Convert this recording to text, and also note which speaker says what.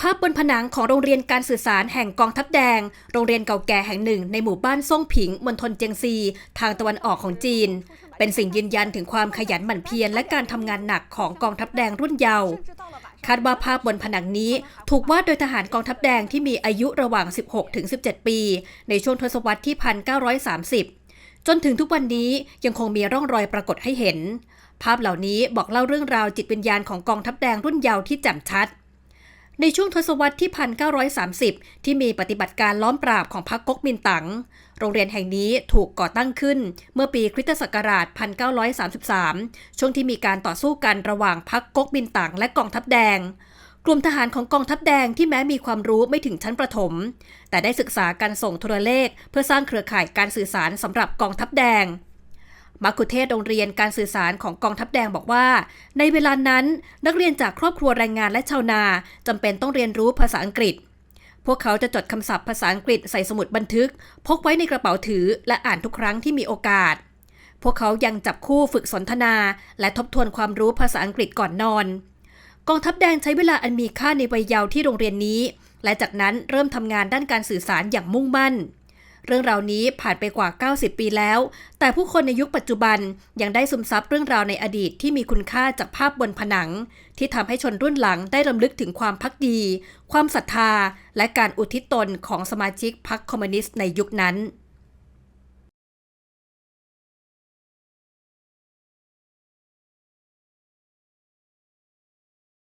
Speaker 1: ภาพบนผนังของโรงเรียนการสื่อสารแห่งกองทัพแดง โรงเรียนเก่าแก่แห่งหนึ่งในหมู่บ้านซ่งผิงมณฑลเจียงซี ทางตะวันออกของจีน เป็นสิ่งยืนยันถึงความขยันหมั่นเพียรและการทำงานหนักของกองทัพแดงรุ่นเยาว์คาดว่าภาพบนผนังนี้ถูกวาดโดยทหารกองทัพแดงที่มีอายุระหว่าง 16 ถึง 17 ปี ในช่วงทศวรรษที่ 1930 จนถึงทุกวันนี้ยังคงมีร่องรอยปรากฏให้เห็น ภาพเหล่านี้บอกเล่าเรื่องราวจิตวิญญาณของกองทัพแดงรุ่นเยาว์ที่แจ่มชัด ในช่วงทศวรรษที่ 1930 ที่มีปฏิบัติการล้อมปราบของพรรคก๊กมินตั๋ง โรงเรียนแห่งนี้ถูกก่อตั้งขึ้นเมื่อปีคริสตศักราช 1933 ช่วงที่มีการต่อสู้กันระหว่างพรรคก๊กมินตั๋งและกองทัพแดง กลุ่มทหารของกองทัพแดงที่แม้มีความรู้ไม่ถึงชั้นประถม แต่ได้ศึกษาการส่งโทรเลข เพื่อสร้างเครือข่ายการสื่อสารสำหรับกองทัพแดง มักคุเทศโรงเรียนการสื่อสารของกองทัพแดงบอกว่า ในเวลานั้นนักเรียนจากครอบครัวแรงงานและชาวนาจำเป็นต้องเรียนรู้ภาษาอังกฤษ พวกเขาจะจดคำศัพท์ภาษาอังกฤษใส่สมุดบันทึก พกไว้ในกระเป๋าถือ และอ่านทุกครั้งที่มีโอกาส พวกเขายังจับคู่ฝึกสนทนา และทบทวนความรู้ภาษาอังกฤษก่อนนอน กองทัพแดงใช้เวลาอันมีค่าในวัยเยาว์ที่โรงเรียนนี้ และจากนั้นเริ่มทำงานด้านการสื่อสารอย่างมุ่งมั่น เรื่องราวนี้ผ่านไปกว่า 90 ปีแล้ว แต่ผู้คนในยุคปัจจุบันยังได้ซึมซับเรื่องราวในอดีตที่มีคุณค่าจากภาพบนผนัง ที่ทำให้ชนรุ่นหลังได้รำลึกถึงความพักดี ความศรัทธา และการอุทิศตนของสมาชิกพรรคคอมมิวนิสต์ในยุคนั้น